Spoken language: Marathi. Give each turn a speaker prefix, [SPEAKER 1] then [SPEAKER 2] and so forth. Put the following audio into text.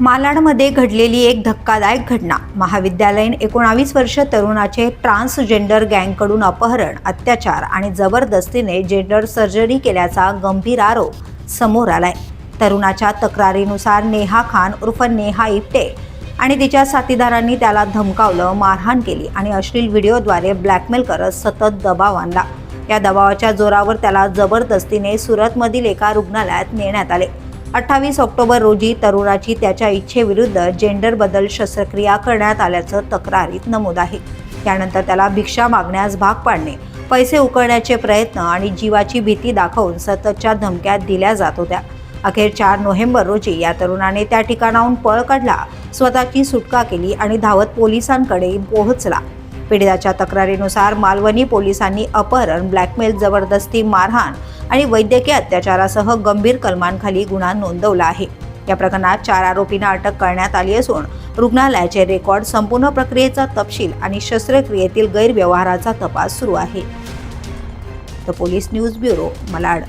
[SPEAKER 1] मालाडमध्ये घडलेली एक धक्कादायक घटना. महाविद्यालयीन एकोणावीस वर्ष तरुणाचे ट्रान्सजेंडर गँगकडून अपहरण अत्याचार आणि जबरदस्तीने जेंडर सर्जरी केल्याचा गंभीर आरोप समोर आलाय. तरुणाच्या तक्रारीनुसार नेहा खान उर्फ नेहा इप्टे आणि तिच्या साथीदारांनी त्याला धमकावलं मारहाण केली आणि अश्लील व्हिडिओद्वारे ब्लॅकमेल करत सतत दबाव आणला. या दबावाच्या जोरावर त्याला जबरदस्तीने सुरतमधील एका रुग्णालयात नेण्यात आले. अठ्ठावीस ऑक्टोबर रोजी तरुणाची त्याच्या इच्छेविरुद्ध जेंडर बदल शस्त्रक्रिया करण्यात आल्याचं तक्रारीत नमूद आहे. त्यानंतर त्याला भिक्षा मागण्यास भाग पाडणे पैसे उकळण्याचे प्रयत्न आणि जीवाची भीती दाखवून सततच्या धमक्या दिल्या जात होत्या. अखेर चार नोव्हेंबर रोजी या तरुणाने त्या ठिकाणाहून पळ काढला स्वतःची सुटका केली आणि धावत पोलिसांकडे पोहोचला. पीडिताच्या तक्रारीनुसार मालवणी पोलिसांनी अपहरण ब्लॅकमेल जबरदस्ती मारहाण आणि वैद्यकीय अत्याचारासह गंभीर कलमांखाली गुन्हा नोंदवला आहे. या प्रकरणात चार आरोपींना अटक करण्यात आली असून रुग्णालयाचे रेकॉर्ड संपूर्ण प्रक्रियेचा तपशील आणि शस्त्रक्रियेतील गैरव्यवहाराचा तपास सुरू आहे. The police news bureau Malad.